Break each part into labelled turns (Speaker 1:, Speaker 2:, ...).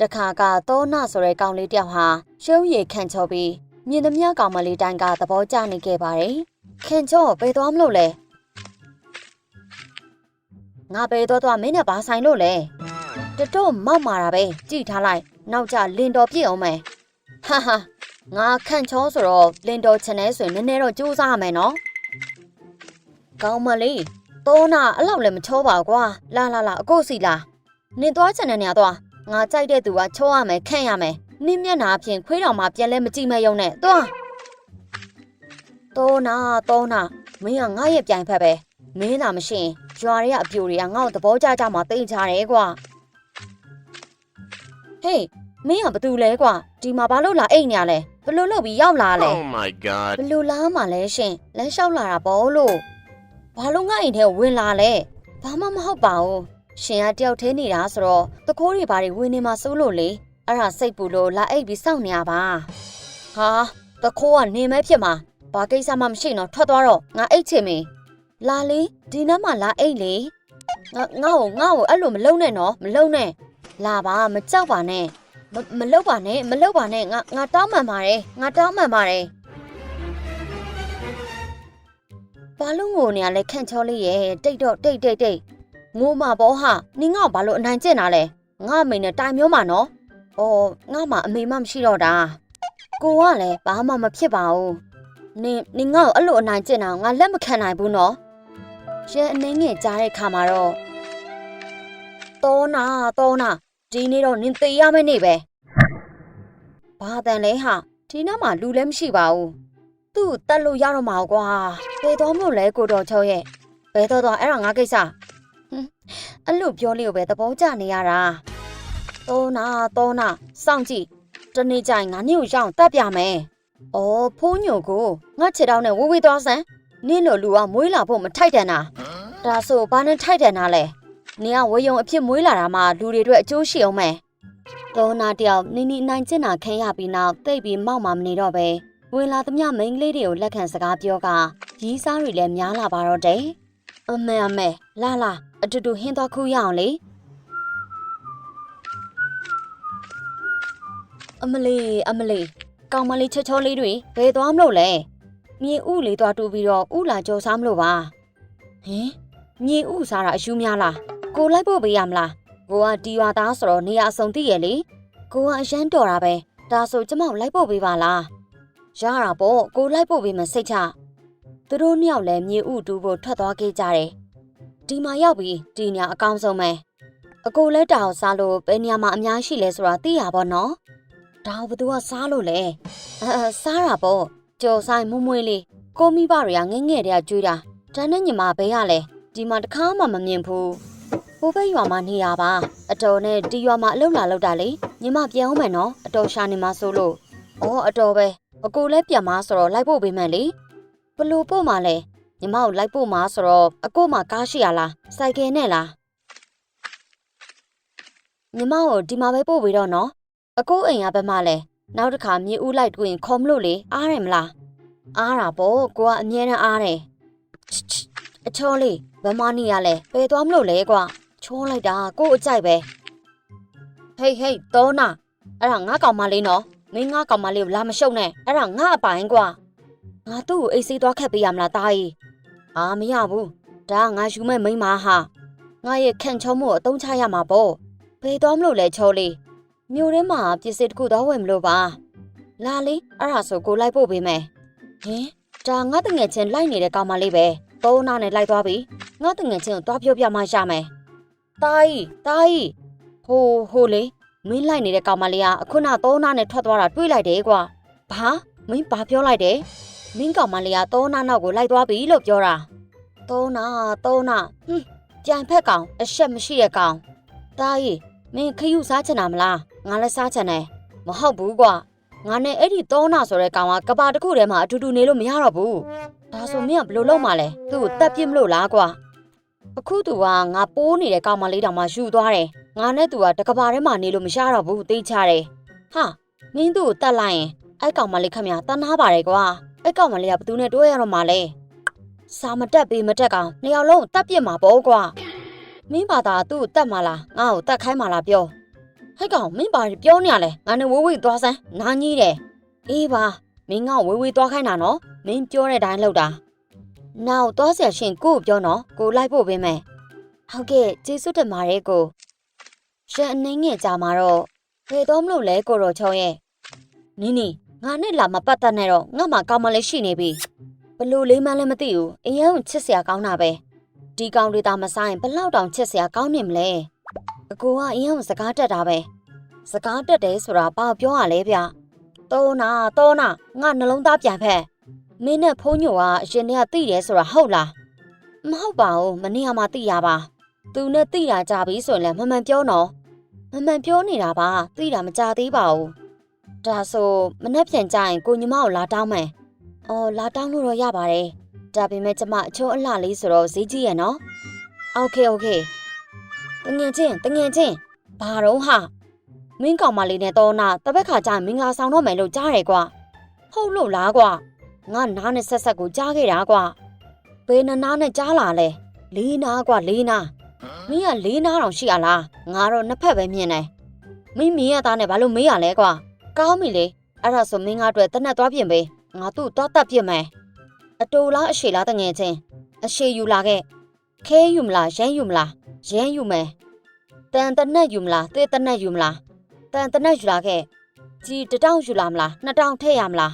Speaker 1: တခါကသောနာဆိုတဲ့ကောင်လေးတယောက်ဟာရှုံးရည်ခံချောပြီးမြင်သမျှကောင်မလေးတိုင်းကသဘောကျနေခဲ့ပါတယ်ခင်ချောဘယ်သွားမလို့လဲငါဘယ်သွားသွားမင်းနဲ့ဘာဆိုင်လို့လဲတတော့မောက်မာတာပဲကြည့်ထားလိုက်နောက်ကျလင်တော်ပြည့်အောင်မယ်ဟာဟာငါခန့်ချောဆိုတော့လင်တော်ချင်နေဆိုရင်နည်းနည်းတော့ကြိုးစားရမယ်နော်ကောင်းမလေးသောနာအဲ့လောက်လည်းမချောပါကွာလာလာလာအကိုစီလာနင်သွားချင်တဲ့နေရာသွား ငါကြိုက်တဲ့သူကချိုးရမယ်ခန့်ရမယ်နင်းမျက်နှာအပြင်ခွေးတော်မှာပြန်လဲမကြည့်မဲ့ရုံနဲ့သွားတောနာတောနာမင်းကငါရဲ့ပြိုင်ဖက်ပဲမင်းသာမရှိရင်ရွာတွေကအပြိုတွေကငါ့ကိုသဘောကျကြမှာတိတ်ကြတယ်ကွာဟေးမင်းကဘာတူလဲကွာဒီမှာဘာလို့လာအိတ်နေရလဲဘလို့လို့ပြီးရောက်လာလဲ
Speaker 2: Oh my god.
Speaker 1: ဘလို့လားမှလဲရှင်လမ်းလျှောက်လာတာပေါ့လို့ဘာလို့ငါအိမ်ထဲကိုဝင်လာလဲဘာမှမဟုတ်ပါဘူး ရှင်ကတယောက်သေးနေတာဆိုတော့တကိုးတွေဘာတွေဝင်နေမှာစိုးလို့လေအဲ့ဒါစိတ်ပူလို့လာအိတ်ပြီးစောင့်နေရပါဟာတကိုးကနေမဲဖြစ်မှာဘာကိစ္စမှမရှိတော့ထွက်သွားတော့ငါအိတ်ချင်မင်းလာလေဒီနမ်းမှာလာအိတ်လေငါငါ့ကိုငါ့ကိုအဲ့လိုမလုံနဲ့နော်မလုံနဲ့လာပါမကြောက်ပါနဲ့မမလုံပါနဲ့မလုံပါနဲ့ငါငါတောင်းပန်ပါတယ်ငါတောင်းပန်ပါတယ်ဘာလို့ငိုနေရလဲခန့်ချောလေးရဲ့တိတ်တော့တိတ်တိတ်တိတ် ငိုမှာပေါ့ဟာနင်ငါ့ကိုဘာလို့အနိုင်ကျင့်တာလဲငါအမေနဲ့တိုင်မျိုးမှာနော်။အော်ငါမှအမေမှမရှိတော့တာ။ကိုကလည်းဘာမှမဖြစ်ပါဘူး။နင်နင်ငါ့ကိုအဲ့လိုအနိုင်ကျင့်တာငါလက်မခံနိုင်ဘူးနော်။ရဲအနေငယ်ကြားတဲ့ခါမှာတော့တောနာတောနာဒီနေ့တော့နင်သေရမယ့်နေ့ပဲ။ဘာတန်လဲဟာဒီနားမှာလူလည်းမရှိပါဘူး။သူ့ကိုတတ်လို့ရတော့မှာကွာဘယ်တော့မှလဲကိုတော်ချောရဲ့ဘယ်တော့တော့အဲ့ဒါငါကိစ္စဟွန်း အဲ့လိုပြောလေးကိုပဲသဘောကျနေရတာတောနာတောနာစောင့်ကြည့်တနေ့ကျရင်ငါနင့်ကိုရအောင်တတ်ပြမယ်ဩဖိုးညိုကိုငါခြေထောက်နဲ့ဝေးဝေးသွားစမ်းနင့်လိုလူကမွေးလာဖို့မထိုက်တန်တာဒါဆိုဘာနဲ့ထိုက်တန်တာလဲနင်ကဝေယုံအဖြစ်မွေးလာတာမှလူတွေအတွက်အကျိုးရှိအောင်မယ်တောနာတယောက်နင်းနီနိုင်ကျင်တာခံရပြီးနောက်တိတ်ပြီးမောက်မှမနေတော့ပဲဝင်လာသမျှမိန်းကလေးတွေကိုလက်ခံစကားပြောကရီးစားတွေလည်းများလာပါတော့တယ်။အမေအမေလာလာ အတူတူဟင်းသွားခူးရအောင်လေ။အမလေးအမလေးကောင်မလေးချောချောလေးတွေဘယ်သွားမလို့လဲ။မြေဥလေးသွားတူပြီးတော့ဥလာကြောစားမလို့ပါ။ဟင်မြေဥစားတာအယူများလား။ကိုလိုက်ဖို့ပေးရမလား။ကိုကတီရွာသားဆိုတော့နေရာအစုံသိရဲ့လေ။ကိုကအရန်တော်တာပဲ။ဒါဆိုကျမကိုလိုက်ဖို့ပေးပါလား။ရတာပေါ့ကိုလိုက်ဖို့ပေးမစိတ်ချသူတို့နှစ်ယောက်လည်းမြေဥတူဖို့ထွက်သွားခဲ့ကြတယ် ဒီမှာရောက်ပြီးဒီညာအကောင်းဆုံးပဲအကိုလည်းတောင်စားလို့ဘယ်နေရာမှာအများရှိလဲဆိုတာသိရပါတော့ဒါဘသူကစားလို့လဲအဲအဲစားတာပေါ့ကြော်ဆိုင်မွမွေးလေးကိုမိဘတွေကငဲငဲတည်းကကြွေးတာဒါနဲ့ညီမဘဲရလဲဒီမှာတခါမှမမြင်ဘူးဟိုဘက်ရွာမှာနေရပါအတော်နဲ့ဒီရွာမှာအလုပ်လာလုပ်တာလေညီမပြန်အောင်မယ်နော်အတော်ရှာနေမှာဆိုလို့ဩအတော်ပဲအကိုလည်းပြန်မဆိုတော့လိုက်ဖို့ပေးမယ်လေဘလို့ပို့မှလဲ ညီမကိုလိုက်ဖို့မဆိုတော့အကိုမှကားရှိရလားစိုက်ကယ်နဲ့လားညီမကိုဒီမှာပဲပို့ပေးတော့နော်အကိုအိမ်ကဘက်မှလဲနောက်တစ်ခါမြေဦးလိုက်တွေ့ရင်ခေါ်မလို့လေအားတယ်မလားအားတာပေါ့ကိုကအမြဲတမ်းအားတယ်ချစ်ချစ်အချောလေးဘယ်မနေရလဲပယ်သွားမလို့လဲကွာချောလိုက်တာကို့အကြိုက်ပဲဟေးဟေးတောနာအဲ့ဒါငါကောင်မလေးနော်မင်းငါကောင်မလေးကိုလာမရှုံနဲ့အဲ့ဒါငါအပိုင်ကွာငါသူ့ကိုအိတ်ဆေးသွားခတ်ပေးရမလားတာကြီး အာမရဘူးဒါကငါယူမဲ့မိန်းမဟာငါရဲ့ခန့်ချုံးမှုကိုအသုံးချရမှာပေါ့ဘယ်သွားမလို့လဲချောလေးမြို့ထဲမှာပစ္စည်းတစ်ခုတော့ဝယ်မလို့ပါလာလေအဲ့ဒါဆိုကိုလိုက်ဖို့ပေးမယ်ဟင်ဒါငါတငယ်ချင်းလိုက်နေတဲ့ကောင်မလေးပဲသုံးနာနဲ့လိုက်သွားပြီငါတငယ်ချင်းကိုသွားပြောပြမှရမယ်တာကြီးတာကြီးဟိုဟိုလေမင်းလိုက်နေတဲ့ကောင်မလေးကအခုနသောနာနဲ့ထွက်သွားတာတွေးလိုက်တယ်ကွာ။ဘာမင်းဘာပြောလိုက်တယ်။ မင်းကောင်မလေးကသောနာနောက်ကိုလိုက်သွားပြီလို့ပြောတာ။သောနာသောနာဟွန်းကြံဖက်ကောင်အရှက်မရှိတဲ့ကောင်။တားကြီးမင်းခရုစားချင်တာမလား။ငါလည်းစားချင်တယ်။မဟုတ်ဘူးကွာ။ငါနဲ့အဲ့ဒီသောနာဆိုတဲ့ကောင်ကကဘာတစ်ခုထဲမှာအတူတူနေလို့မရတော့ဘူး။ဒါဆိုမင်းကဘယ်လိုလုပ်မှလဲ။သူ့ကိုတတ်ပြစ်မလို့လားကွာ။အခုသူကငါပိုးနေတဲ့ကောင်မလေးတောင်မှယူသွားတယ်။ငါနဲ့သူကတကဘာထဲမှာနေလို့မရတော့ဘူးသိချတယ်ဟာမင်းသူ့ကိုတတ်လိုက်ရင်အဲ့ကောင်မလေးခမရတနာပါတယ်ကွာ အဲ့ကောင်မလေးကဘသူနဲ့တွဲရတော့မှလဲစာမတက်ပေးမတက်ကောင်နှစ်ယောက်လုံးတတ်ပြစ်မှာပေါ့ကွာမင်းဘာသာသူ့ကိုတတ်မှာလားငါ့ကိုတတ်ခိုင်းမှာလားပြောဟဟဲ့ကောင်မင်းဘာပြောနေရလဲငါနဲ့ဝေးဝေးသွားစမ်းနားကြီးတယ်အေးပါမင်းကဝေးဝေးသွားခိုင်းတာနော်မင်းပြောတဲ့အတိုင်းလုပ်တာနောက်သွားဆရာရှင်ကိုကိုပြောနော်ကိုလိုက်ဖို့ပေးမယ်ဟုတ်ကဲ့ကျေးဇူးတင်ပါတယ်ကိုရှန်အနေငယ်ကြာမှာတော့ဘယ်တော့မလို့လဲကိုရောချုံရဲ့နင်းနီ ငါနဲ့လာမပတ်သက်နဲ့တော့ငါမှကောင်းမလေးရှိနေပြီဘလို့လေးမှန်းလည်းမသိဘူးအရင်ကချစ်စရာကောင်းတာပဲဒီကောင်တွေသာမဆိုင်ဘလောက်တောင်ချစ်စရာကောင်းနေမလဲအကိုကအရင်ကစကားတက်တာပဲစကားတက်တယ်ဆိုတာဘာပြောရလဲဗျတောနာတောနာငါနှလုံးသားပြန်ဖက်မင်းနဲ့ဖုန်းညိုကအရင်တည်းကသိတယ်ဆိုတာဟုတ်လားမဟုတ်ပါဘူးမနေ့ကမှသိရပါသူနဲ့သိတာကြပြီဆိုရင်လည်းမမှန်ပြောနော်မမှန်ပြောနေတာပါသိတာမကြသေးပါဘူး ဒါဆိုမနှက်ပြန်ကြရင်ကိုညီမကိုလာတောင်းမယ်။အော်လာတောင်းလို့တော့ရပါတယ်။ဒါပေမဲ့ကျမအချိုးအလှလေးဆိုတော့ဈေးကြီးရနော်။ Okay okay ။တငင်ချင်းတငင်ချင်းဘာတော့ဟာမင်းကောင်မလေးနဲ့တော့နာတပတ်ခါကျရင်မင်္ဂလာဆောင်တော့မယ်လို့ကြားတယ်ကွာ။ဟုတ်လို့လားကွာ။ငါနားနဲ့ဆက်ဆက်ကိုကြားခဲ့တာကွာ။ဘယ်နှနာနဲ့ကြားလာလဲ။လေးနာကွာလေးနာ။မင်းကလေးနာတောင်ရှိရလား။ငါတော့နှစ်ဖက်ပဲမြင်တယ်။မင်းမင်းရသားနဲ့ဘာလို့မေးရလဲကွာ။ ကောင်းပြီလေအဲ့ဒါဆိုမင်းကအတွက်တနက်သွားပြင်ပေးငါသူ့သွားတက်ပြင်မယ်အတူလားအရှိလားတငယ်ချင်းအရှိယူလာခဲ့ခဲယူမလားရမ်းယူမလားရမ်းယူမယ်တန်တနက်ယူမလားသေတနက်ယူမလားတန်တနက်ယူလာခဲ့ကြီးတတောင်ယူလာမလားနှစ်တောင်ထည့်ရမလား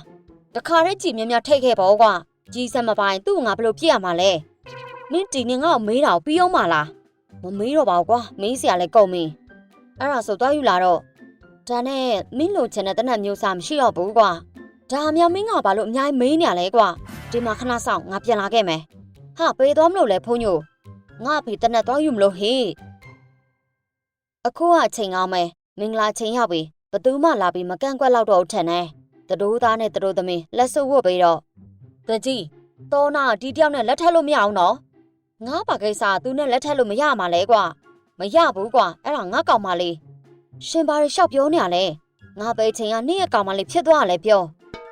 Speaker 1: တခါတည်းကြီးမြမြထိတ်ခဲ့ပေါ့ကွာကြီးစက်မပိုင်းသူ့ငါဘလို့ပြည့်ရမှာလဲမင်းဒီနေ့ငါ့ကိုမေးတာကိုပြီးအောင်မလားမမေးတော့ပါဘူးကွာမေးစရာလဲကုန်ပြီအဲ့ဒါဆိုသွားယူလာတော့ ဒါနဲ့မင်းလိုချင်တဲ့တနက်မျိုးစားမရှိတော့ဘူးကွာဒါအများမင်းကဘာလို့အများကြီးမေးနေရလဲကွာဒီမှာခဏဆောင်ငါပြန်လာခဲ့မယ်ဟာပေးသွားမလို့လဲဖုန်းညိုငါဖေတနက်သွားယူမလို့ဟေးအခုကအချိန်ကောင်းမယ်မင်္ဂလာချိန်ရောက်ပြီဘသူမှလာပြီးမကန့်ကွက်တော့တော့ထန်နေတတိုးသားနဲ့တတိုးသမီးလက်စုပ်ဝတ်ပြီးတော့တကြီးတောနာဒီတယောက်နဲ့လက်ထက်လို့မရအောင်နော်ငါဘာကိစ္စသူနဲ့လက်ထက်လို့မရမှာလဲကွာမရဘူးကွာအဲ့ဒါငါကောင်မလေး ရှင်ဘာတွေရှောက်ပြောနေရလဲငါပဲချိန်ကနေ့ရဲ့ကောင်မလေးဖြစ်သွားရလဲပြော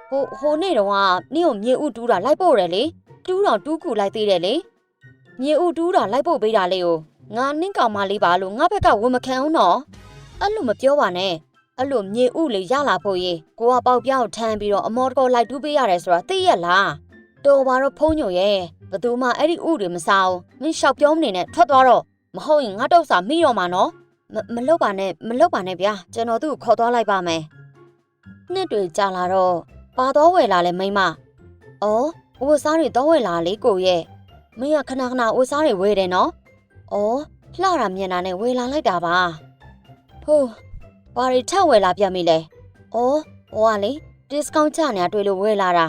Speaker 1: ဟိုဟိုနေ့တုန်းကနေ့ကိုမြေဥတူးတာလိုက်ပို့တယ်လေတူးတော်တူးကူလိုက်သေးတယ်လေမြေဥတူးတာလိုက်ပို့ပေးတာလေကိုငါနင့်ကောင်မလေးပါလို့ငါဘက်ကဝန်မခံအောင်နော်အဲ့လိုမပြောပါနဲ့အဲ့လိုမြေဥလေးရလာဖို့ရေကိုကပေါက်ပြောင်းထမ်းပြီးတော့အမော်တကောလိုက်တူးပေးရတယ်ဆိုတာသိရလားတော်ပါတော့ဖုံးညိုရဲ့ဘသူမှအဲ့ဒီဥတွေမစားဘူးမင်းရှောက်ပြောမနေနဲ့ထွက်သွားတော့မဟုတ်ရင်ငါတော့စာမိတော့မှာနော် မမလုပ်ပါနဲ့မလုပ်ပါနဲ့ဗျာကျွန်တော်သူ့ကိုခေါ်သွားလိုက်ပါမယ်နှစ်တွေကြာလာတော့ပါတော့ဝယ်လာလဲမိမအော်အိုးစားတွေတော့ဝယ်လာလေကိုရဲ့မင်းကခဏခဏအိုးစားတွေဝယ်တယ်နော်အော်လှတာမြင်တာနဲ့ဝယ်လာလိုက်တာပါဟိုးဘာတွေထက်ဝယ်လာပြန်ပြီလဲ။အော်ဟိုကလေ discount ချနေတာတွေ့လို့ဝယ်လာတာ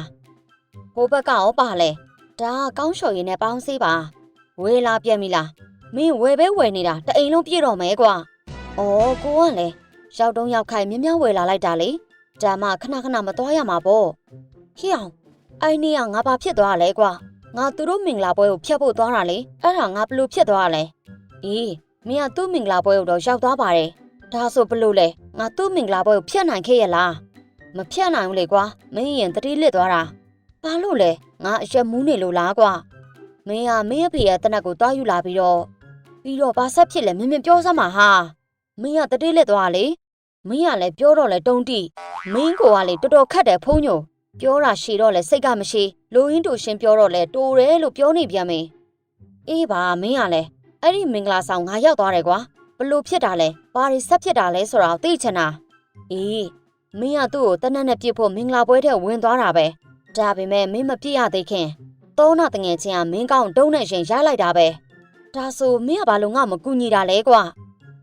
Speaker 1: ။ဟိုဘက်ကရောပါလဲ။ဒါကကောင်းလျှော်ရည်နဲ့ပေါင်းစေးပါ။ဝယ်လာပြန်ပြီလား။မင်းဝယ်ပဲဝယ်နေတာတအိမ်လုံးပြည့်တော့မယ်ကွာ။ အော်ကိုကလည်းရောက်တုံးရောက်ခိုင်မြင်းမြဝယ်လာလိုက်တာလေ။ဒါမှခဏခဏမသွားရမှာပေါ့။ဟိအောင်အိုင်နေကငါဘာဖြစ်သွားလဲကွာ။ငါသူတို့မင်္ဂလာပွဲကိုဖျက်ဖို့သွားတာလေ။အဲ့ဒါငါဘလို့ဖြစ်သွားလဲ။အေးမင်းကသူ့မင်္ဂလာပွဲကိုတော့ရောက်သွားပါတယ်။ဒါဆိုဘလို့လဲငါသူ့မင်္ဂလာပွဲကိုဖျက်နိုင်ခဲ့ရလားမဖျက်နိုင်ဘူးလေကွာမင်းရင်တတိလစ်သွားတာဘာလို့လဲငါအရက်မူးနေလို့လားကွာမင်းကမင်းအဖေရဲ့တနက်ကိုတွားယူလာပြီးတော့ပြီးတော့ဘာဆက်ဖြစ်လဲမင်းမပြောစမ်းပါဟာ မင်းကတတိလစ်သွားလေမင်းကလည်းပြောတော့လဲတုံးတိမင်းကိုကလေတော်တော်ခတ်တယ်ဖုံးညိုပြောတာရှည်တော့လဲစိတ်ကမရှိလိုရင်းတူရှင်းပြောတော့လဲတိုးတယ်လို့ပြောနေပြန်မင်းအေးပါမင်းကလည်းအဲ့ဒီမင်္ဂလာဆောင်ငါရောက်သွားတယ်ကွာဘလို့ဖြစ်တာလဲဘာတွေဆက်ဖြစ်တာလဲဆိုတာကိုသိချင်တာအေးမင်းကသူ့ကိုတနက်နဲ့ပြစ်ဖို့မင်္ဂလာပွဲထဲဝင်သွားတာပဲဒါပေမဲ့မင်းမပြစ်ရသေးခင်သုံးနာတငယ်ချင်းကမင်းကောင်းတုံးနဲ့ရင်ရလိုက်တာပဲဒါဆိုမင်းကဘာလို့ငါမကူညီတာလဲကွာ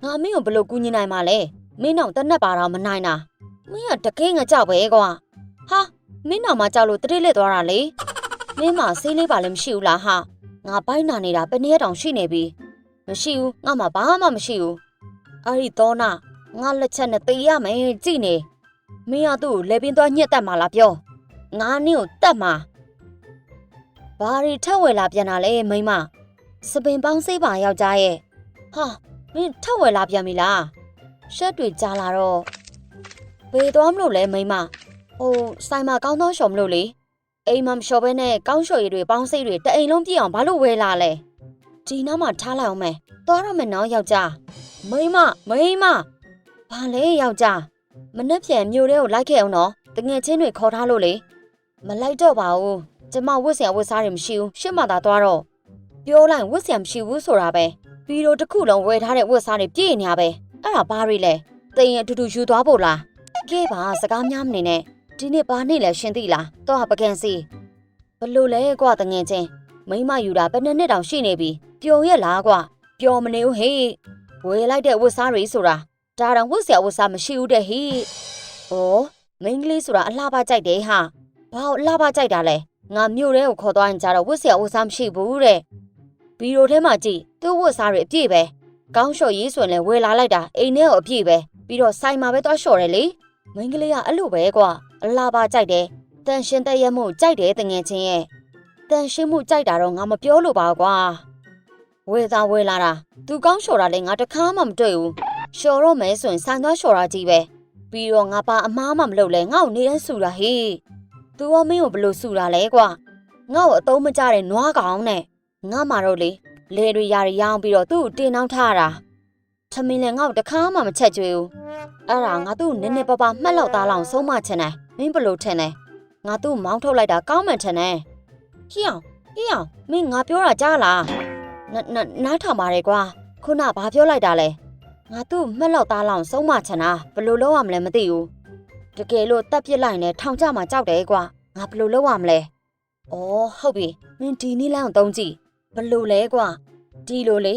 Speaker 1: ငါမင်းကိုဘလို့ကူညီနိုင်မှာလဲမင်းတော့တနက်ပါတော့မနိုင်တာမင်းကတကယ်ငကြောက်ပဲကွာဟာမင်းတော့မှကြောက်လို့တတိလက်သွားတာလေမင်းမဆေးလေးပါလည်းမရှိဘူးလားဟာငါဘိုင်းနာနေတာဘယ်နည်းတောင်ရှိနေပြီမရှိဘူးငါမှဘာမှမရှိဘူးအဲ့ဒီသောနာငါလက်ချက်နဲ့တေးရမယ်ကြည့်နေမင်းကသူ့ကိုလေပင်သွားညှက်တက်မှာလားပြောငါနင့်ကိုတက်မှာဘာတွေထက်ဝယ်လာပြန်တာလဲမိမစပင်ပေါင်းစိတ်ပါယောက်ျားရဲ့ဟာ မင်းထက်ဝယ်လာပြန်ပြီလားရှက်တွေကြားလာတော့ဘယ်သွားမလို့လဲမိမဟိုဆိုင်မှာကောင်းသောရှော်မလို့လေအိမ်မှာမလျှော်ဘဲနဲ့ကောင်းလျှော်ရည်တွေပေါင်းစိတ်တွေတအိမ်လုံးပြည့်အောင်ဘာလို့ဝယ်လာလဲဒီနောက်မှာထားလိုက်အောင်မယ်သွားရမယ်နော်ယောက်ျားမိမမိမဘာဘာလဲယောက်ျားမနှက်ပြန်မြို့ထဲကိုလိုက်ခဲ့အောင်နော်တငယ်ချင်းတွေခေါ်ထားလို့လေမလိုက်တော့ပါဘူးကျမဝတ်ဆရာဝတ်စားတွေမရှိဘူးရှစ်မှသာသွားတော့ပြောလိုက်ဝတ်ဆရာမရှိဘူးဆိုတာပဲ ပြီးတော့တစ်ခုလုံးဝယ်ထားတဲ့ဝတ်စားတွေပြည့်နေရပဲအဲ့ဒါဘာတွေလဲတိမ်အတူတူယူသွားဖို့လားကဲပါစကားများမနေနဲ့ဒီနေ့ဘာနေ့လဲရှင်သိလားတော့ပကံစီဘလို့လဲကွာတငယ်ချင်းမိမယူတာဘယ်နှစ်နှစ်တောင်ရှိနေပြီပျော်ရက်လားကွာပျော်မနေဘူးဟေးဝယ်လိုက်တဲ့ဝတ်စားတွေဆိုတာဒါတောင်ဝတ်ဆရာဝတ်စားမရှိဘူးတဲ့ဟေးဩမိန်းကလေးဆိုတာအလှပကြိုက်တယ်ဟာဘာလို့အလှပကြိုက်တာလဲငါမြို့ထဲကိုခေါ်သွားရင်ကြတော့ဝတ်ဆရာဝတ်စားမရှိဘူးတဲ့ ဘီရိုထဲမှာကြည့်သူ့ဝတ်စားတွေအပြည့်ပဲကောင်းလျှော်ရေးဆိုရင်လည်းဝယ်လာလိုက်တာအိမ်ထဲကိုအပြည့်ပဲပြီးတော့ဆိုင်မှာပဲသွားလျှော်တယ်လေမိန်းကလေးကအဲ့လိုပဲကွာအလှပကြိုက်တယ်တန်ရှင်တဲ့ရက်မှုကြိုက်တယ်တငယ်ချင်းရဲ့တန်ရှင်းမှုကြိုက်တာတော့ငါမပြောလို့ပါကွာဝယ်သားဝယ်လာတာသူကောင်းလျှော်တာလည်းငါတခါမှမတွေ့ဘူးလျှော်တော့မဲဆိုရင်ဆိုင်သွားလျှော်တာကြီးပဲပြီးတော့ငါပါအမားမှမလုပ်လဲငါ့ကိုနေတိုင်းဆူတာဟေး तू ကမင်းကိုဘလို့ဆူတာလဲကွာငါ့ကိုအတုံးမကြတဲ့နွားကောင်နဲ့ ငါမှတော့လေလေတွေယာတွေရောင်းပြီးတော့သူ့ကိုတင်နှောင်းထားတာသမင်းလည်းငါ့ကိုတခါမှမချက်ကြွေးဘူးအဲ့ဒါငါသူ့ကိုနည်းနည်းပါးပါမှတ်လောက်သားလောက်ဆုံးမချင်တယ်မင်းဘလို့ထင်လဲငါသူ့ကိုမောင်းထုတ်လိုက်တာကောင်းမှန်ထင်တယ်ဟိအောင်ဟိအောင်မင်းငါပြောတာကြားလားနနနားထောင်ပါတယ်ကွာခုနဘာပြောလိုက်တာလဲငါသူ့ကိုမှတ်လောက်သားလောက်ဆုံးမချင်တာဘလို့လုပ်ရမလဲမသိဘူးတကယ်လို့တက်ပစ်လိုက်နဲ့ထောင်ကျမှကြောက်တယ်ကွာငါဘယ်လိုလုပ်ရမလဲ။အော်ဟုတ်ပြီမင်းဒီနည်းလမ်းကိုသုံးကြည့် ဘယ်လိုလဲကွာဒီလိုလေ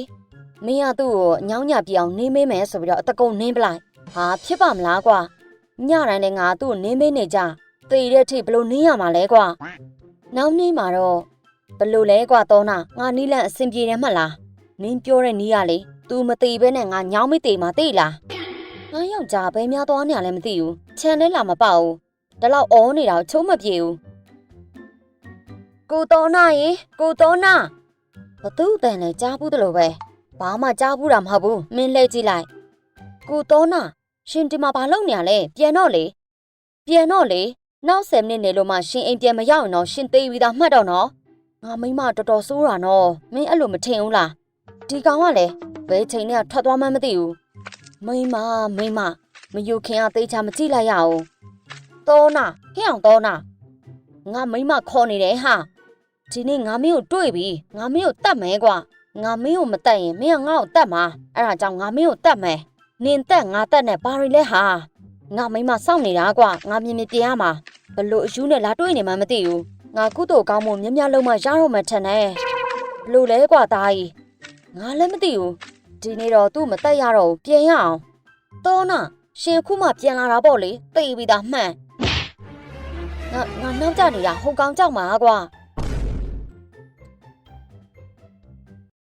Speaker 1: မင်းကသူ့ကိုအညောင်းညပြအောင်နင်းမေးမယ်ဆိုပြီးတော့အတကုံနင်းပလိုက်ဟာဖြစ်ပါမလားကွာညတိုင်းလည်းငါသူ့ကိုနင်းမေးနေကြသေတဲ့အထိဘယ်လိုနင်းရမှာလဲကွာနောက်နေ့မှာတော့ဘယ်လိုလဲကွာတောနာငါနီးလန့်အဆင်ပြေတယ်မှတ်လားနင်းပြောတဲ့နီးကလေ तू မသေးဘဲနဲ့ငါညောင်းမသေးမှသိလားငါယောက်ျားဘယ်များသွားနေရလဲမသိဘူးခြံလဲလာမပေါဘူးဒါလောက်အောနေတာကိုချိုးမပြေဘူးကိုတော်နာရေကိုတော်နာ ဘသူ့တန်လဲကြားဘူးတလို့ပဲဘာမှကြားဘူးတာမဟုတ်ဘူးမင်းလှည့်ကြည့်လိုက်ကိုတော်နာရှင်ဒီမှာဘာလုပ်နေရလဲပြန်တော့လေပြန်တော့လေနောက်10မိနစ်နေလို့မှရှင်အိမ်ပြန်မရောက်ရင်တော့ရှင်သေးပြီးသားမှတ်တော့နော်ငါမိမတော်တော်ဆိုးတာနော်မင်းအဲ့လိုမထင်ဘူးလားဒီကောင်ကလည်းဘယ်ချိန်နဲ့ထွက်သွားမှန်းမသိဘူးမိမမိမမယူခင်အသေးချာမကြည့်လိုက်ရအောင်တောနာဟင်းအောင်တောနာငါမိမခေါ်နေတယ်ဟာ ဒီနေ့ငါမင်းကိုတွေ့ပြီငါမင်းကိုတတ်မယ်ကွာငါမင်းကိုမတတ်ရင်မင်းကငါ့ကိုတတ်မှာအဲ့ဒါကြောင့်ငါမင်းကိုတတ်မယ်နင်တက်ငါတက်နဲ့ဘာတွေလဲဟာငါမိမစောင့်နေတာကွာငါမြင်မြင်ပြင်ရမှာဘလို့အယူနဲ့လာတွေ့နေမှမသိဘူးငါကုသိုလ်ကောင်းမှုမြတ်မြတ်လုံးမရတော့မှထင်တယ်ဘလို့လဲကွာသားကြီးငါလည်းမသိဘူးဒီနေ့တော့သူ့မတက်ရတော့ဘူးပြန်ရအောင်တောနာရှင်ခုမှပြန်လာတာပေါ့လေသိပြီးသားမှန်ငါငါနောက်ကျနေတာဟိုကောင်ကြောက်မှာကွာ